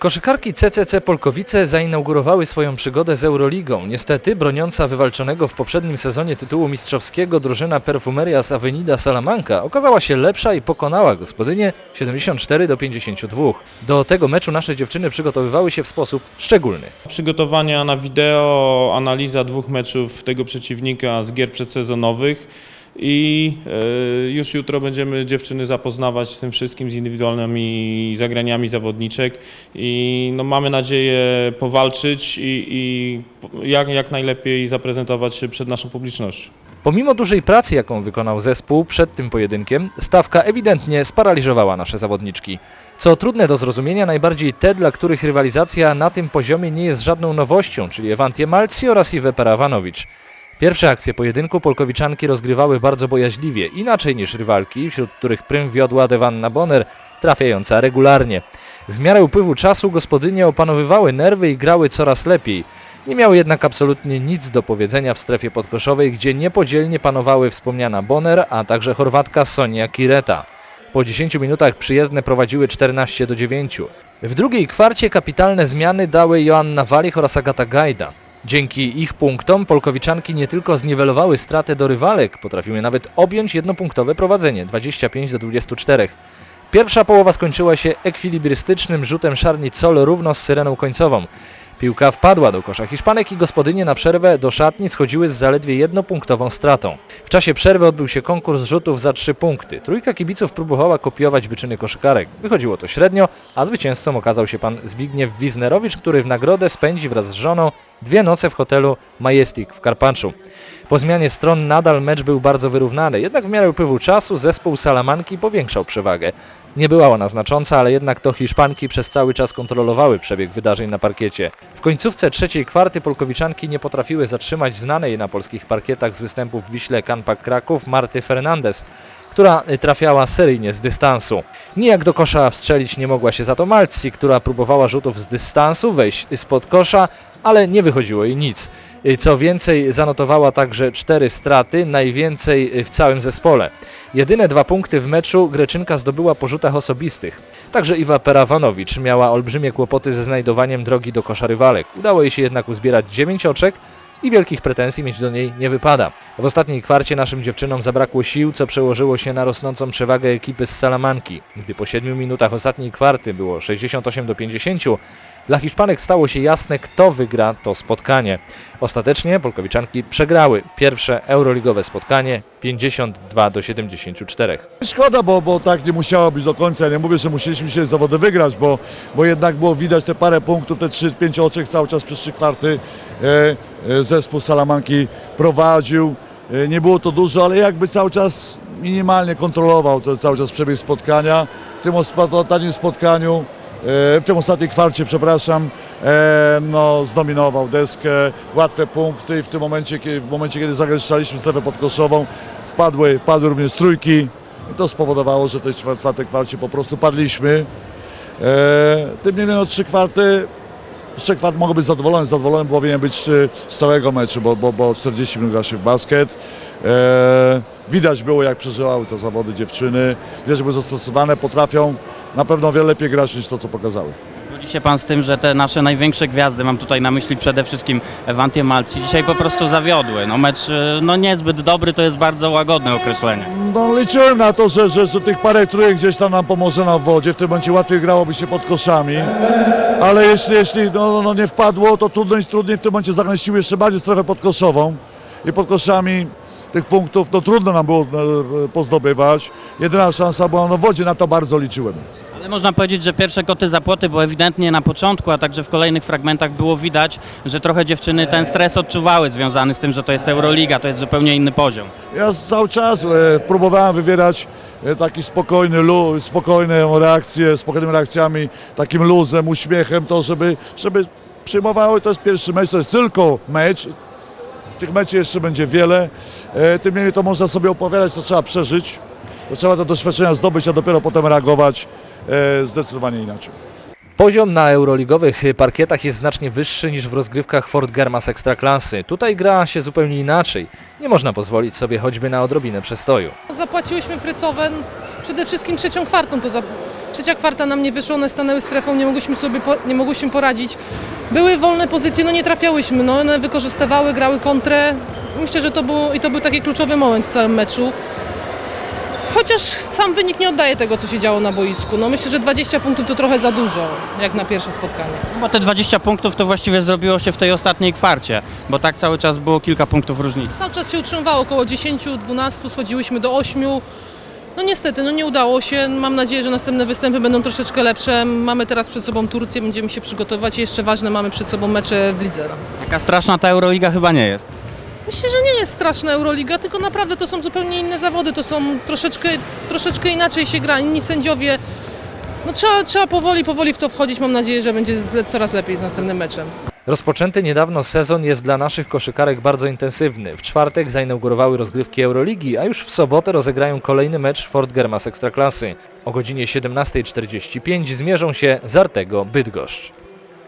Koszykarki CCC Polkowice zainaugurowały swoją przygodę z Euroligą. Niestety broniąca wywalczonego w poprzednim sezonie tytułu mistrzowskiego drużyna Perfumerias Avenida Salamanca okazała się lepsza i pokonała gospodynię 74 do 52. Do tego meczu nasze dziewczyny przygotowywały się w sposób szczególny. Przygotowania na wideo, analiza dwóch meczów tego przeciwnika z gier przedsezonowych i e, już jutro będziemy dziewczyny zapoznawać z tym wszystkim, z indywidualnymi zagraniami zawodniczek i no, mamy nadzieję powalczyć i, i jak, jak najlepiej zaprezentować się przed naszą publicznością. Pomimo dużej pracy, jaką wykonał zespół przed tym pojedynkiem, stawka ewidentnie sparaliżowała nasze zawodniczki. Co trudne do zrozumienia, najbardziej te, dla których rywalizacja na tym poziomie nie jest żadną nowością, czyli Ewantie Malci oraz Iwe Parawanowicz. Pierwsze akcje pojedynku Polkowiczanki rozgrywały bardzo bojaźliwie, inaczej niż rywalki, wśród których prym wiodła Devanna Bonner, trafiająca regularnie. W miarę upływu czasu gospodynie opanowywały nerwy i grały coraz lepiej. Nie miały jednak absolutnie nic do powiedzenia w strefie podkoszowej, gdzie niepodzielnie panowały wspomniana Bonner, a także Chorwatka Sonia Kireta. Po 10 minutach przyjezdne prowadziły 14 do 9. W drugiej kwarcie kapitalne zmiany dały Joanna Walich oraz Agata Gajda. Dzięki ich punktom Polkowiczanki nie tylko zniwelowały stratę do rywalek, potrafiły nawet objąć jednopunktowe prowadzenie 25 do 24. Pierwsza połowa skończyła się ekwilibrystycznym rzutem Szarnicol równo z syreną końcową. Piłka wpadła do kosza Hiszpanek i gospodynie na przerwę do szatni schodziły z zaledwie jednopunktową stratą. W czasie przerwy odbył się konkurs rzutów za trzy punkty. Trójka kibiców próbowała kopiować wyczyny koszykarek. Wychodziło to średnio, a zwycięzcą okazał się pan Zbigniew Wiznerowicz, który w nagrodę spędzi wraz z żoną dwie noce w hotelu Majestic w Karpaczu. Po zmianie stron nadal mecz był bardzo wyrównany, jednak w miarę upływu czasu zespół Salamanki powiększał przewagę. Nie była ona znacząca, ale jednak to Hiszpanki przez cały czas kontrolowały przebieg wydarzeń na parkiecie. W końcówce trzeciej kwarty Polkowiczanki nie potrafiły zatrzymać znanej na polskich parkietach z występów w Wiśle Kanpak Kraków Marty Fernandez, która trafiała seryjnie z dystansu. Nijak do kosza wstrzelić nie mogła się za to Malci, która próbowała rzutów z dystansu wejść spod kosza, ale nie wychodziło jej nic. Co więcej, zanotowała także cztery straty, najwięcej w całym zespole. Jedyne dwa punkty w meczu Greczynka zdobyła po rzutach osobistych. Także Iwa Perawanowicz miała olbrzymie kłopoty ze znajdowaniem drogi do kosza rywalek. Udało jej się jednak uzbierać 9 oczek i wielkich pretensji mieć do niej nie wypada. W ostatniej kwarcie naszym dziewczynom zabrakło sił, co przełożyło się na rosnącą przewagę ekipy z Salamanki. Gdy po 7 minutach ostatniej kwarty było 68 do 50, dla Hiszpanek stało się jasne, kto wygra to spotkanie. Ostatecznie Polkowiczanki przegrały pierwsze euroligowe spotkanie 52 do 74. Szkoda, bo, bo tak nie musiało być do końca. Nie mówię, że musieliśmy się zawody wygrać, bo, bo jednak było widać te parę punktów, te 3-5 oczek cały czas przez trzy kwarty. E, e, zespół Salamanki prowadził. E, nie było to dużo, ale jakby cały czas minimalnie kontrolował to cały czas przebieg spotkania. W tym ostatnim spotkaniu, w tym ostatniej kwarcie, przepraszam, e, no, zdominował deskę, łatwe punkty i w tym momencie, kie- w momencie kiedy zagęszczaliśmy strefę podkoszową, wpadły, wpadły również trójki. I to spowodowało, że w tej czwar- czwartej kwarcie po prostu padliśmy. E, tym niemniej no, trzy kwarty, trzech kwart mogę być zadowolony. Zadowolony powinien być e, z całego meczu, bo, bo, bo 40 minut gra się w basket. E, widać było, jak przeżywały te zawody dziewczyny. Widać, że były zastosowane, potrafią na pewno o wiele lepiej grać niż to, co pokazały. Zgodzi się Pan z tym, że te nasze największe gwiazdy, mam tutaj na myśli przede wszystkim Ewantię Malci, dzisiaj po prostu zawiodły. No mecz y, no niezbyt dobry, to jest bardzo łagodne określenie. No, liczyłem na to, że, że, że tych parę trójek gdzieś tam nam pomoże na wodzie. W tym momencie łatwiej grałoby się pod koszami. Ale jeśli, jeśli no, no, no nie wpadło, to trudniej, trudniej w tym momencie zagęściły jeszcze bardziej strefę podkoszową. I pod koszami tych punktów no, trudno nam było e, pozdobywać. Jedyna szansa była na wodzie, na to bardzo liczyłem. Ale można powiedzieć, że pierwsze koty za płoty, bo ewidentnie na początku, a także w kolejnych fragmentach było widać, że trochę dziewczyny ten stres odczuwały związany z tym, że to jest Euroliga, to jest zupełnie inny poziom. Ja cały czas e, próbowałem wywierać e, taki spokojny, lu, spokojną reakcję, spokojnymi reakcjami, takim luzem, uśmiechem, to żeby, żeby przyjmowały, to jest pierwszy mecz, to jest tylko mecz, tych meczy jeszcze będzie wiele, e, tym niemniej to można sobie opowiadać, to trzeba przeżyć, to trzeba te doświadczenia zdobyć, a dopiero potem reagować e, zdecydowanie inaczej. Poziom na euroligowych parkietach jest znacznie wyższy niż w rozgrywkach Fort Germas Ekstraklasy. Tutaj gra się zupełnie inaczej. Nie można pozwolić sobie choćby na odrobinę przestoju. Zapłaciłyśmy Frycowen przede wszystkim trzecią kwartą to za, Trzecia kwarta nam nie wyszło, one stanęły strefą, nie mogłyśmy sobie po, nie mogłyśmy poradzić. Były wolne pozycje, no nie trafiałyśmy, no one wykorzystywały, grały kontrę. Myślę, że to był, i to był taki kluczowy moment w całym meczu. Chociaż sam wynik nie oddaje tego, co się działo na boisku. No myślę, że 20 punktów to trochę za dużo, jak na pierwsze spotkanie. Bo te 20 punktów to właściwie zrobiło się w tej ostatniej kwarcie, bo tak cały czas było kilka punktów różnicy. Cały czas się utrzymywało około 10-12, schodziłyśmy do 8. No niestety, no nie udało się. Mam nadzieję, że następne występy będą troszeczkę lepsze. Mamy teraz przed sobą Turcję, będziemy się przygotowywać. Jeszcze ważne, mamy przed sobą mecze w lidze. Taka straszna ta Euroliga chyba nie jest. Myślę, że nie jest straszna Euroliga, tylko naprawdę to są zupełnie inne zawody. To są troszeczkę, troszeczkę inaczej się gra, inni sędziowie. No trzeba, trzeba powoli, powoli w to wchodzić. Mam nadzieję, że będzie coraz lepiej z następnym meczem. Rozpoczęty niedawno sezon jest dla naszych koszykarek bardzo intensywny. W czwartek zainaugurowały rozgrywki Euroligi, a już w sobotę rozegrają kolejny mecz Fort Germas Ekstraklasy. O godzinie 17.45 zmierzą się z Artego Bydgoszcz.